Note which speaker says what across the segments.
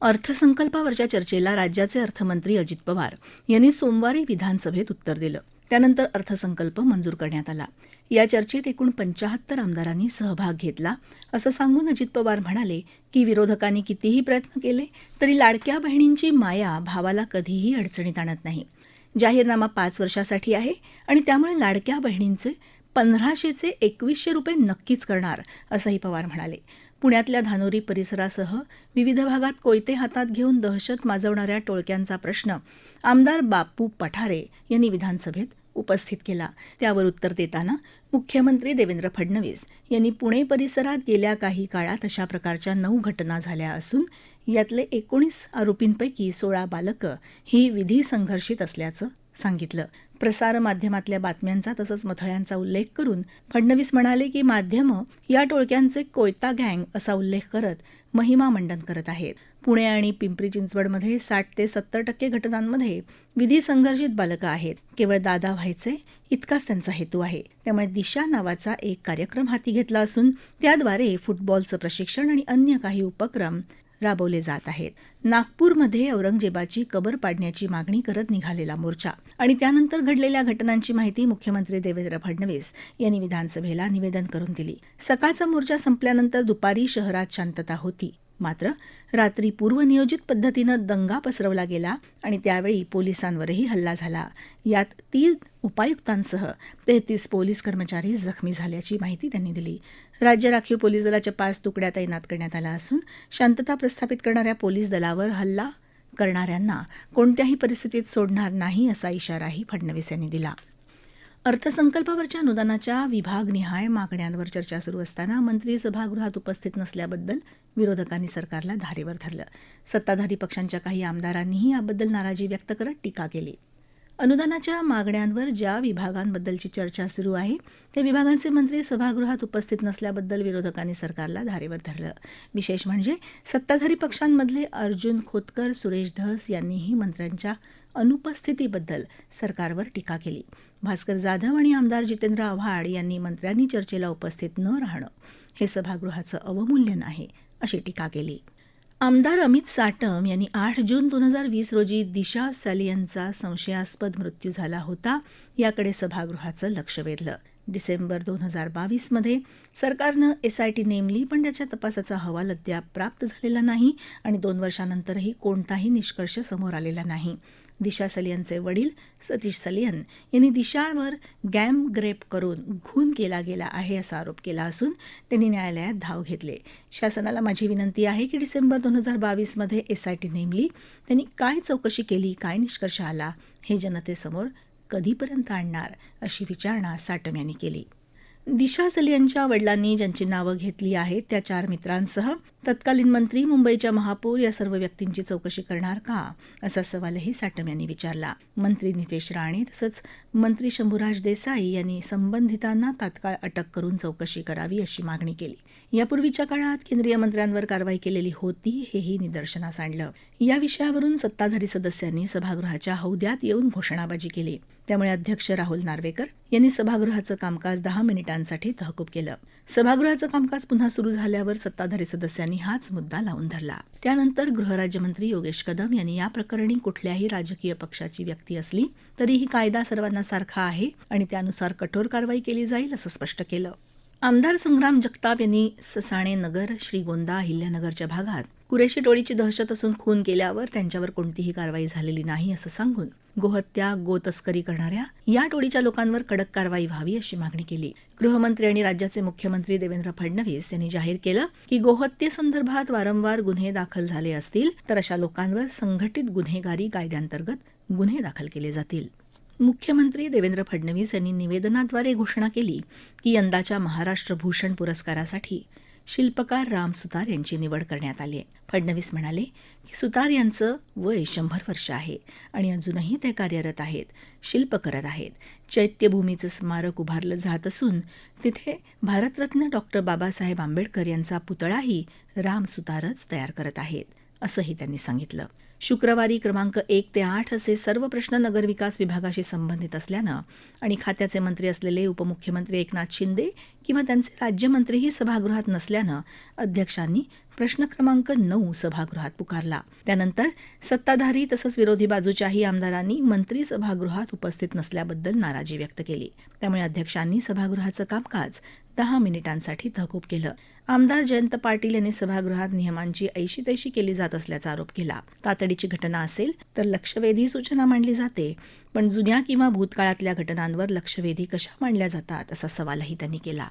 Speaker 1: अर्थसंकल्पावरच्या चर्चेला राज्याचे अर्थमंत्री अजित पवार यांनी सोमवारी विधानसभेत उत्तर दिलं. त्यानंतर अर्थसंकल्प मंजूर करण्यात आला. या चर्चेत एकूण पंचाहत्तर आमदारांनी सहभाग घेतला. असं सांगून अजित पवार म्हणाले की विरोधकांनी कितीही प्रयत्न केले तरी लाडक्या बहिणींची माया भावाला कधीही अडचणीत आणत नाही. जाहीरनामा पाच वर्षासाठी आहे आणि त्यामुळे लाडक्या बहिणींचे पंधराशेचे एकवीसशे रुपये नक्कीच करणार असंही पवार म्हणाले. पुण्यातल्या धानोरी परिसरासह विविध भागात कोयते हातात घेऊन दहशत माजवणाऱ्या टोळक्यांचा प्रश्न आमदार बापू पठारे यांनी विधानसभेत उपस्थित केला. त्यावर उत्तर देताना मुख्यमंत्री देवेंद्र फडणवीस यांनी पुणे परिसरात गेल्या काही काळात अशा प्रकारच्या नऊ घटना झाल्या असून यातले एकोणीस आरोपींपैकी सोळा बालकं ही विधी संघर्षित असल्याचं सांगितलं. प्रसारमाध्यमातल्या बातम्यांचा तसंच मथळ्यांचा उल्लेख करून फडणवीस म्हणाले की माध्यमं या टोळक्यांचे कोयता गँग असा उल्लेख करत महिमा मंडन करत आहेत. पुणे आणि पिंपरी चिंचवडमध्ये साठ ते सत्तर टक्के घटनांमध्ये विधी संघर्षित बालकं आहेत. केवळ दादा व्हायचे इतकाच त्यांचा हेतू आहे. त्यामुळे दिशा नावाचा एक कार्यक्रम हाती घेतला असून त्याद्वारे फुटबॉलचं प्रशिक्षण आणि अन्य काही उपक्रम राबवले जात आहेत. नागपूरमध्ये औरंगजेबाची कबर पाडण्याची मागणी करत निघालेला मोर्चा आणि त्यानंतर घडलेल्या घटनांची माहिती मुख्यमंत्री देवेंद्र फडणवीस यांनी विधानसभेला निवेदन करून दिली. सकाळचा मोर्चा संपल्यानंतर दुपारी शहरात शांतता होती. मात्र रात्री पूर्वनियोजित पद्धतीनं दंगा पसरवला गेला आणि त्यावेळी पोलिसांवरही हल्ला झाला. यात तीन उपायुक्तांसह तेहतीस पोलीस कर्मचारी जखमी झाल्याची माहिती त्यांनी दिली. राज्य राखीव पोलीस दलाच्या पाच तुकड्या तैनात करण्यात आल्या असून शांतता प्रस्थापित करणाऱ्या पोलीस दलावर हल्ला करणाऱ्यांना कोणत्याही परिस्थितीत सोडणार नाही असा इशाराही फडणवीस यांनी दिला. अर्थसंकल्पावरच्या अनुदानाच्या विभागनिहाय मागण्यांवर चर्चा सुरू असताना मंत्री सभागृहात उपस्थित नसल्याबद्दल विरोधकांनी सरकारला धारेवर धरलं. सत्ताधारी पक्षांच्या काही आमदारांनीही याबद्दल नाराजी व्यक्त करत टीका केली. अनुदानाच्या मागण्यांवर ज्या विभागांबद्दलची चर्चा सुरू आहे त्या विभागांचे मंत्री सभागृहात उपस्थित नसल्याबद्दल विरोधकांनी सरकारला धारेवर धरलं. विशेष म्हणजे सत्ताधारी पक्षांमधले अर्जुन खोतकर सुरेश धस यांनीही मंत्र्यांच्या अनुपस्थितीबद्दल सरकारवर टीका केली. भास्कर जाधव आणि आमदार जितेंद्र आव्हाड यांनी मंत्र्यांनी चर्चेला उपस्थित न राहणं हे सभागृहाचं अवमूल्यन आहे अशी टीका केली. आमदार अमित साटम यांनी आठ जून दोन हजार वीस रोजी दिशा सॅलियनचा संशयास्पद मृत्यू झाला होता याकडे सभागृहाचं लक्ष वेधलं. डिसेंबर दोन हजार बावीसमध्ये सरकारनं एसआयटी नेमली पण त्याच्या तपासाचा अहवाल अद्याप प्राप्त झालेला नाही आणि दोन वर्षानंतरही कोणताही निष्कर्ष समोर आलेला नाही. दिशा सलियनचे वडील सतीश सलियन यांनी दिशावर गॅम ग्रेप करून खून केला गेला आहे असा आरोप केला असून त्यांनी न्यायालयात धाव घेतले. शासनाला माझी विनंती आहे की डिसेंबर दोन हजार बावीसमध्ये एसआयटी नेमली. त्यांनी काय चौकशी केली काय निष्कर्ष आला हे जनतेसमोर कधीपर्यंत आणणार अशी विचारणा साटम यांनी केली. दिशा सलियनच्या वडिलांनी ज्यांची नावं घेतली आहेत त्या चार मित्रांसह तत्कालीन मंत्री मुंबईच्या महापौर या सर्व व्यक्तींची चौकशी करणार का? असा सवालही साटम यांनी विचारला. मंत्री नितेश राणे तसंच मंत्री शंभूराज देसाई यांनी संबंधितांना तात्काळ अटक करून चौकशी करावी अशी मागणी केली. यापूर्वीच्या काळात केंद्रीय मंत्र्यांवर कारवाई केलेली होती हेही निदर्शनास आणलं. या विषयावरून सत्ताधारी सदस्यांनी सभागृहाच्या हौद्यात येऊन घोषणाबाजी केली. त्यामुळे अध्यक्ष राहुल नार्वेकर यांनी सभागृहाचं कामकाज दहा मिनिटांसाठी तहकूब केलं. सभागृहाचं कामकाज पुन्हा सुरू झाल्यावर सत्ताधारी सदस्यांनी हाच मुद्दा लावून धरला. त्यानंतर गृहराज्यमंत्री योगेश कदम यांनी या प्रकरणी कुठल्याही राजकीय पक्षाची व्यक्ती असली तरीही कायदा सर्वांना सारखा आहे आणि त्यानुसार कठोर कारवाई केली जाईल असं स्पष्ट केलं. आमदार संग्राम जगताप यांनी ससाणे नगर श्रीगोंदा अहिल्यानगरच्या भागात कुरेशी टोळीची दहशत असून खून केल्यावर त्यांच्यावर कोणतीही कारवाई झालेली नाही असं सांगून गोहत्या गोतस्करी करणाऱ्या या टोळीच्या लोकांवर कडक कारवाई व्हावी अशी मागणी केली. गृहमंत्री आणि राज्याचे मुख्यमंत्री देवेंद्र फडणवीस यांनी जाहीर केलं की गोहत्येसंदर्भात वारंवार गुन्हे दाखल झाले असतील तर अशा लोकांवर संघटित गुन्हेगारी कायद्यांतर्गत गुन्हे दाखल केले जातील. मुख्यमंत्री देवेंद्र फडणवीस यांनी निवेदनाद्वारे घोषणा केली की यंदाच्या महाराष्ट्र भूषण पुरस्कारासाठी शिल्पकार राम सुतार यांची निवड करण्यात आली आहे. फडणवीस म्हणाले की सुतार यांचं वय शंभर वर्ष आहे आणि अजूनही ते कार्यरत आहेत शिल्प करत आहेत. चैत्यभूमीचं स्मारक उभारलं जात असून तिथे भारतरत्न डॉक्टर बाबासाहेब आंबेडकर यांचा पुतळाही राम सुतारच तयार करत आहेत असंही त्यांनी सांगितलं. शुक्रवारी क्रमांक एक ते आठ असे सर्व प्रश्न नगरविकास विभागाशी संबंधित असल्यानं आणि खात्याचे मंत्री असलेले उपमुख्यमंत्री एकनाथ शिंदे किंवा त्यांचे राज्यमंत्रीही सभागृहात नसल्यानं अध्यक्षांनी प्रश्न क्रमांक नऊ सभागृहात पुकारला. त्यानंतर सत्ताधारी तसंच विरोधी बाजूच्याही आमदारांनी मंत्री सभागृहात उपस्थित नसल्याबद्दल नाराजी व्यक्त केली. त्यामुळे अध्यक्षांनी सभागृहाचं कामकाज दहा मिनिटांसाठी तहकूब केलं. आमदार जयंत पाटील यांनी सभागृहात नियमांची ऐशी तैशी केली जात असल्याचा आरोप केला. तातडीची घटना असेल तर लक्षवेधी सूचना मांडली जाते. पण जुन्या किंवा भूतकाळातल्या घटनांवर लक्षवेधी कशा मांडल्या जातात असा सवालही त्यांनी केला.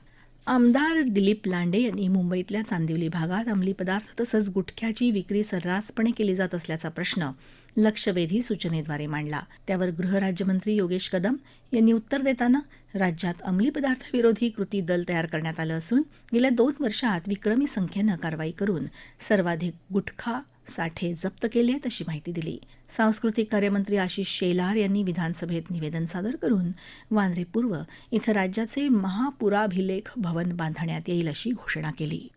Speaker 1: आमदार दिलीप लांडे यांनी मुंबईतल्या चांदिवली भागात अंमली पदार्थ तसंच गुटख्याची विक्री सर्रासपणे केली जात असल्याचा प्रश्न लक्षवेधी सूचनेद्वारे मांडला. त्यावर गृहराज्यमंत्री योगेश कदम यांनी उत्तर देताना राज्यात अंमली पदार्थ विरोधी कृती दल तयार करण्यात आलं असून गेल्या दोन वर्षात विक्रमी संख्येनं कारवाई करून सर्वाधिक गुटखा साठे जप्त केले आहेत अशी माहिती दिली. सांस्कृतिक कार्यमंत्री आशिष शेलार यांनी विधानसभेत निवेदन सादर करून वांद्रे पूर्व इथं राज्याचे महापुराभिलेख भवन बांधण्यात येईल अशी घोषणा केली.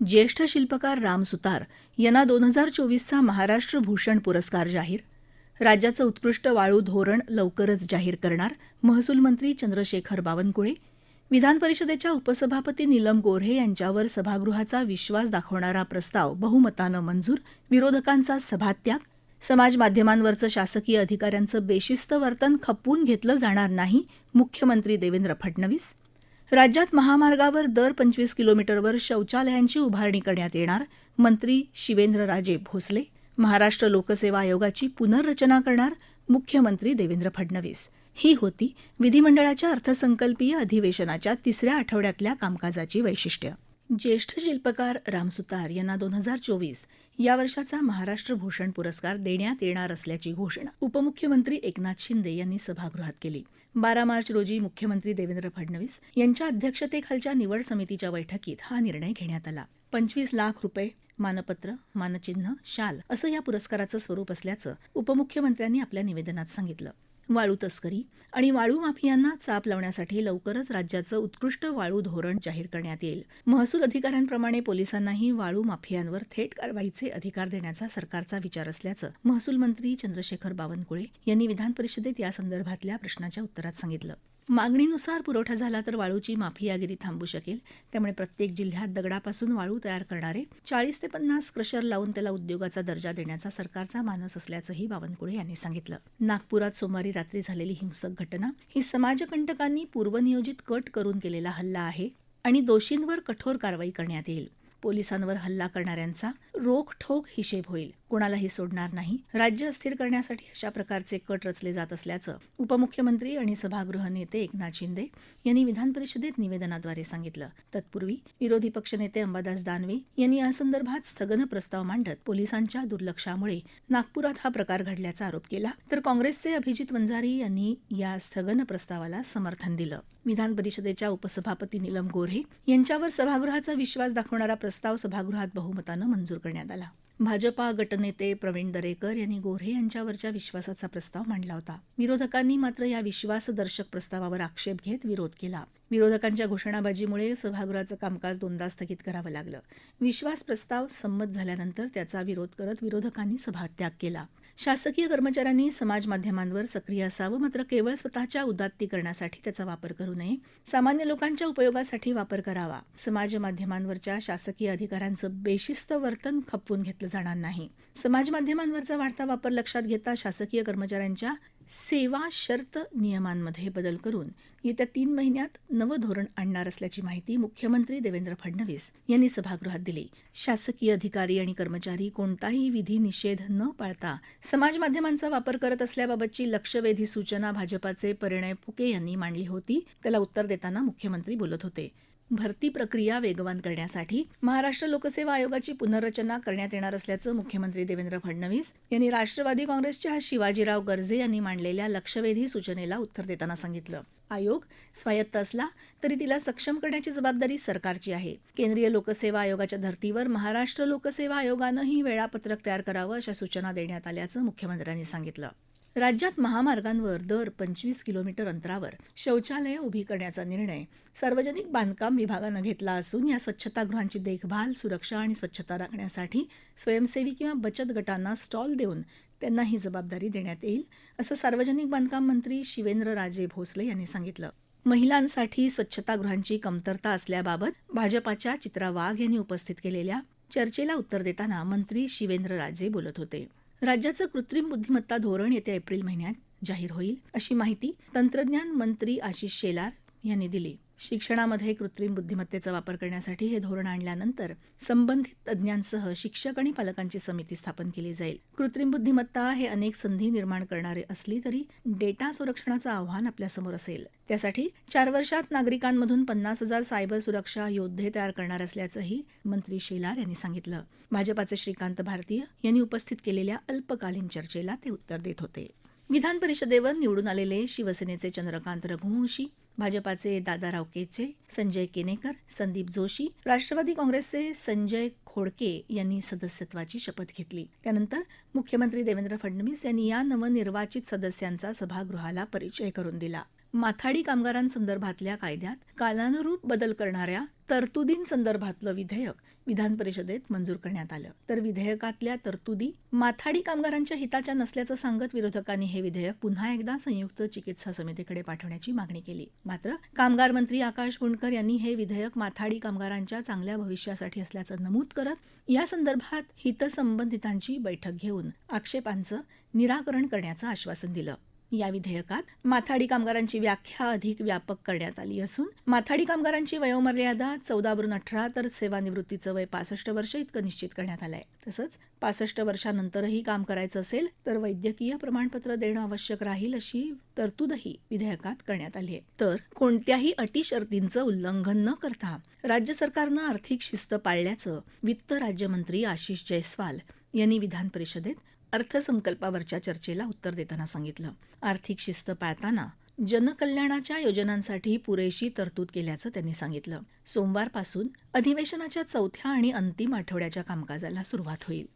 Speaker 1: ज्येष्ठ शिल्पकार राम सुतार यांना दोन हजार चोवीसचा महाराष्ट्र भूषण पुरस्कार जाहीर. राज्याचं उत्कृष्ट वाळू धोरण लवकरच जाहीर करणार महसूल मंत्री चंद्रशेखर बावनकुळे विधान परिषदेच्या उपसभापती नीलम गोऱ्हे यांच्यावर सभागृहाचा विश्वास दाखवणारा प्रस्ताव बहुमतानं मंजूर विरोधकांचा सभात्याग समाज माध्यमांवरचं शासकीय अधिकाऱ्यांचं बेशिस्त वर्तन खपवून घेतलं जाणार नाही मुख्यमंत्री देवेंद्र फडणवीस. राज्यात महामार्गावर दर पंचवीस किलोमीटरवर शौचालयांची उभारणी करण्यात येणार मंत्री शिवेंद्रराजे भोसले. महाराष्ट्र लोकसेवा आयोगाची पुनर्रचना करणार मुख्यमंत्री देवेंद्र फडणवीस. ही होती विधिमंडळाच्या अर्थसंकल्पीय अधिवेशनाच्या तिसऱ्या आठवड्यातल्या कामकाजाची वैशिष्ट्य. ज्येष्ठ शिल्पकार राम सुतार यांना दोन हजार चोवीस या वर्षाचा महाराष्ट्र भूषण पुरस्कार देण्यात येणार असल्याची घोषणा उपमुख्यमंत्री एकनाथ शिंदे यांनी सभागृहात केली. बारा मार्च रोजी मुख्यमंत्री देवेंद्र फडणवीस यांच्या अध्यक्षतेखालच्या निवड समितीच्या बैठकीत हा निर्णय घेण्यात आला. पंचवीस लाख रुपये मानपत्र मानचिन्ह शाल असं या पुरस्काराचं स्वरूप असल्याचं उपमुख्यमंत्र्यांनी आपल्या निवेदनात सांगितलं. वाळू तस्करी आणि वाळू माफियांना चाप लावण्यासाठी लवकरच राज्याचं उत्कृष्ट वाळू धोरण जाहीर करण्यात येईल. महसूल अधिकाऱ्यांप्रमाणे पोलिसांनाही वाळू माफियांवर थेट कारवाईचे अधिकार देण्याचा सरकारचा विचार असल्याचं महसूल मंत्री चंद्रशेखर बावनकुळे यांनी विधान परिषदेत या संदर्भातल्या प्रश्नाच्या उत्तरात सांगितलं. मागणीनुसार पुरवठा झाला तर वाळूची माफियागिरी थांबू शकेल. त्यामुळे प्रत्येक जिल्ह्यात दगडापासून वाळू तयार करणारे चाळीस ते पन्नास क्रशर लावून त्याला उद्योगाचा दर्जा देण्याचा सरकारचा मानस असल्याचंही बावनकुळे यांनी सांगितलं. नागपुरात सोमवारी रात्री झालेली हिंसक घटना ही समाजकंटकांनी पूर्वनियोजित कट करून केलेला हल्ला आहे आणि दोषींवर कठोर कारवाई करण्यात येईल. पोलिसांवर हल्ला करणाऱ्यांचा रोखठोक हिशेब होईल. कोणालाही सोडणार नाही. राज्य अस्थिर करण्यासाठी अशा प्रकारचे कट रचले जात असल्याचं उपमुख्यमंत्री आणि सभागृह नेते एकनाथ शिंदे यांनी विधान परिषदेत निवेदनाद्वारे सांगितलं. तत्पूर्वी विरोधी पक्षनेते अंबादास दानवे यांनी यासंदर्भात स्थगन प्रस्ताव मांडत पोलिसांच्या दुर्लक्षामुळे नागपुरात हा प्रकार घडल्याचा आरोप केला. तर काँग्रेसचे अभिजित वंजारी यांनी या स्थगन प्रस्तावाला समर्थन दिलं. विधान परिषदेच्या उपसभापती नीलम गोऱ्हे यांच्यावर सभागृहाचा विश्वास दाखवणारा प्रस्ताव सभागृहात बहुमतानं मंजूर करण्यात आला. भाजपा गटनेते प्रवीण दरेकर यांनी गोऱ्हे यांच्यावरच्या विश्वासाचा प्रस्ताव मांडला होता. विरोधकांनी मात्र या विश्वासदर्शक प्रस्तावावर आक्षेप घेत विरोध केला. विरोधकांच्या घोषणाबाजीमुळे सभागृहाचं कामकाज दोनदा स्थगित करावं लागलं. विश्वास प्रस्ताव संमत झाल्यानंतर त्याचा विरोध करत विरोधकांनी सभात्याग केला. शासकीय कर्मचाऱ्यांनी समाज माध्यमांवर सक्रिय असावं मात्र केवळ स्वतःच्या उदात्तीकरणासाठी त्याचा वापर करू नये. सामान्य लोकांच्या उपयोगासाठी वापर करावा. समाज माध्यमांवरच्या शासकीय अधिकाऱ्यांचं बेशिस्त वर्तन खपवून घेतलं जाणार नाही. समाज माध्यमांवरचा वाढता वापर लक्षात घेता शासकीय कर्मचाऱ्यांच्या सेवा शर्त नियमांमध्ये बदल करून येत्या तीन महिन्यात नवं धोरण आणणार असल्याची माहिती मुख्यमंत्री देवेंद्र फडणवीस यांनी सभागृहात दिली. शासकीय अधिकारी आणि कर्मचारी कोणताही विधी निषेध न पाळता समाज माध्यमांचा वापर करत असल्याबाबतची लक्षवेधी सूचना भाजपाचे परिणय फुके यांनी मांडली होती. त्याला उत्तर देताना मुख्यमंत्री बोलत होते. भरती प्रक्रिया वेगवान करण्यासाठी महाराष्ट्र लोकसेवा आयोगाची पुनर्रचना करण्यात येणार असल्याचं मुख्यमंत्री देवेंद्र फडणवीस यांनी राष्ट्रवादी काँग्रेसच्या शिवाजीराव गर्जे यांनी मांडलेल्या लक्षवेधी सूचनेला उत्तर देताना सांगितलं. आयोग स्वायत्त असला तरी तिला सक्षम करण्याची जबाबदारी सरकारची आहे. केंद्रीय लोकसेवा आयोगाच्या धर्तीवर महाराष्ट्र लोकसेवा आयोगानंही वेळापत्रक तयार करावं अशा सूचना देण्यात आल्याचं मुख्यमंत्र्यांनी सांगितलं. राज्यात महामार्गांवर दर पंचवीस किलोमीटर अंतरावर शौचालयं उभी करण्याचा निर्णय सार्वजनिक बांधकाम विभागानं घेतला असून या स्वच्छतागृहांची देखभाल सुरक्षा आणि स्वच्छता राखण्यासाठी स्वयंसेवी किंवा बचत गटांना स्टॉल देऊन त्यांना ही जबाबदारी देण्यात येईल असं सार्वजनिक बांधकाम मंत्री शिवेंद्रराजे भोसले यांनी सांगितलं. महिलांसाठी स्वच्छतागृहांची कमतरता असल्याबाबत भाजपाच्या चित्रा वाघ यांनी उपस्थित केलेल्या चर्चेला उत्तर देताना मंत्री शिवेंद्रराजे बोलत होते. राज्याचं कृत्रिम बुद्धिमत्ता धोरण येत्या एप्रिल महिन्यात जाहीर होईल अशी माहिती तंत्रज्ञान मंत्री आशिष शेलार यांनी दिली. शिक्षणामध्ये कृत्रिम बुद्धिमत्तेचा वापर करण्यासाठी हे धोरण आणल्यानंतर संबंधित तज्ज्ञांसह शिक्षक आणि पालकांची समिती स्थापन केली जाईल. कृत्रिम बुद्धिमत्ता हे अनेक संधी निर्माण करणारे असली तरी डेटा संरक्षणाचं आव्हान आपल्यासमोर असेल. त्यासाठी चार वर्षात नागरिकांमधून पन्नास हजार सायबर सुरक्षा योद्धे तयार करणार असल्याचंही मंत्री शेलार यांनी सांगितलं. भाजपाचे श्रीकांत भारतीय यांनी उपस्थित केलेल्या अल्पकालीन चर्चेला ते उत्तर देत होते. विधान परिषदेवर निवडून आलेले शिवसेनेचे चंद्रकांत रघुवंशी भाजपाचे दादाराव केचे संजय केनेकर संदीप जोशी राष्ट्रवादी काँग्रेसचे संजय खोडके यांनी सदस्यत्वाची शपथ घेतली. त्यानंतर मुख्यमंत्री देवेंद्र फडणवीस यांनी या नवनिर्वाचित सदस्यांचा सभागृहाला परिचय करून दिला. माथाडी कामगारांसंदर्भातल्या कायद्यात कालानुरूप बदल करणाऱ्या तरतुदींसंदर्भातलं विधेयक विधान परिषदेत मंजूर करण्यात आलं. तर विधेयकातल्या तरतुदी माथाडी कामगारांच्या हिताच्या नसल्याचं सांगत विरोधकांनी हे विधेयक पुन्हा एकदा संयुक्त चिकित्सा समितीकडे पाठवण्याची मागणी केली. मात्र कामगार मंत्री आकाश गुंडकर यांनी हे विधेयक माथाडी कामगारांच्या चांगल्या भविष्यासाठी असल्याचं नमूद करत या संदर्भात हितसंबंधितांची बैठक घेऊन आक्षेपांचं निराकरण करण्याचं आश्वासन दिलं. या विधेयकात माथाडी कामगारांची व्याख्या अधिक व्यापक करण्यात आली असून माथाडी कामगारांची वयोमर्यादा चौदावरून अठरा तर सेवानिवृत्तीचं वय पासष्ट वर्ष इतकं निश्चित करण्यात आलंय. तसंच पासष्ट वर्षानंतरही काम करायचं असेल तर वैद्यकीय प्रमाणपत्र देणं आवश्यक राहील अशी तरतूदही विधेयकात करण्यात आली आहे. तर कोणत्याही अटी शर्तींचं उल्लंघन न करता राज्य सरकारनं आर्थिक शिस्त पाळल्याचं वित्त राज्यमंत्री आशिष जयस्वाल यांनी विधान परिषदेत अर्थसंकल्पावरच्या चर्चेला उत्तर देताना सांगितलं. आर्थिक शिस्त पाळताना जनकल्याणाच्या योजनांसाठी पुरेशी तरतूद केल्याचं त्यांनी सांगितलं. सोमवारपासून अधिवेशनाच्या चौथ्या आणि अंतिम आठवड्याच्या कामकाजाला सुरुवात होईल.